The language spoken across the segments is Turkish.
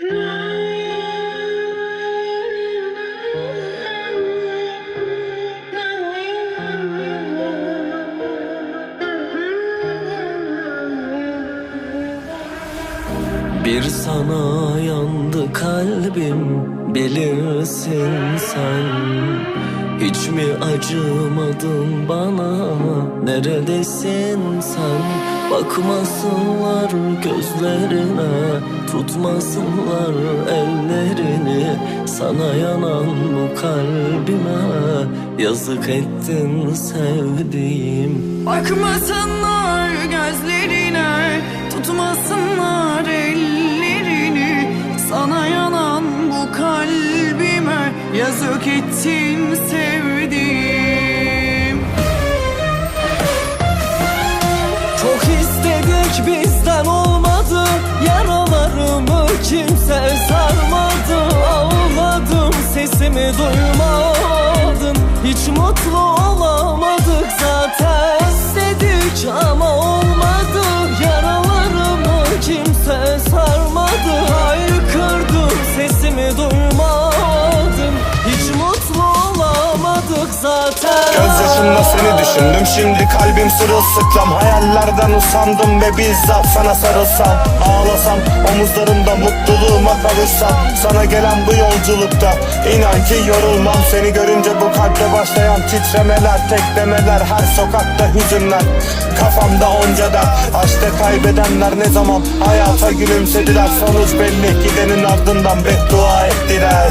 Bir sana yandı kalbim bilirsin sen. Hiç mi acımadın bana? Neredesin sen? Bakmasınlar gözlerine tutmasınlar ellerini. Sana yanan bu kalbime. Yazık ettin sevdiğim. Bakmasınlar gözlerine Tutmasınlar Yazık ettin sevdiğim. Çok istedik bizden olmadı. Yaralarımı kimse sarmadı. Ağladım sesimi duymadın. Hiç mutlu olamadık zaten. İstedik olamadık zaten. Gözyaşımla seni düşündüm şimdi kalbim sırılsıklam. Hayallerden usandım ve bizzat sana sarılsam. Ağlasam omuzlarımda mutluluğuma kavuşsam. Sana gelen bu yolculukta inan ki yorulmam. Seni görünce bu kalpte başlayan titremeler Teklemeler her sokakta hüzünler. Kafamda onca dert Aşkta kaybedenler ne zaman hayata gülümsediler? Sonuç belli gidenin ardından beddua ettiler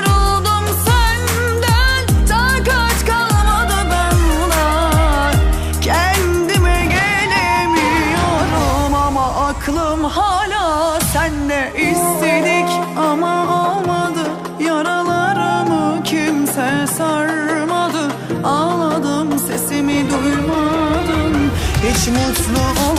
Hiç mutlu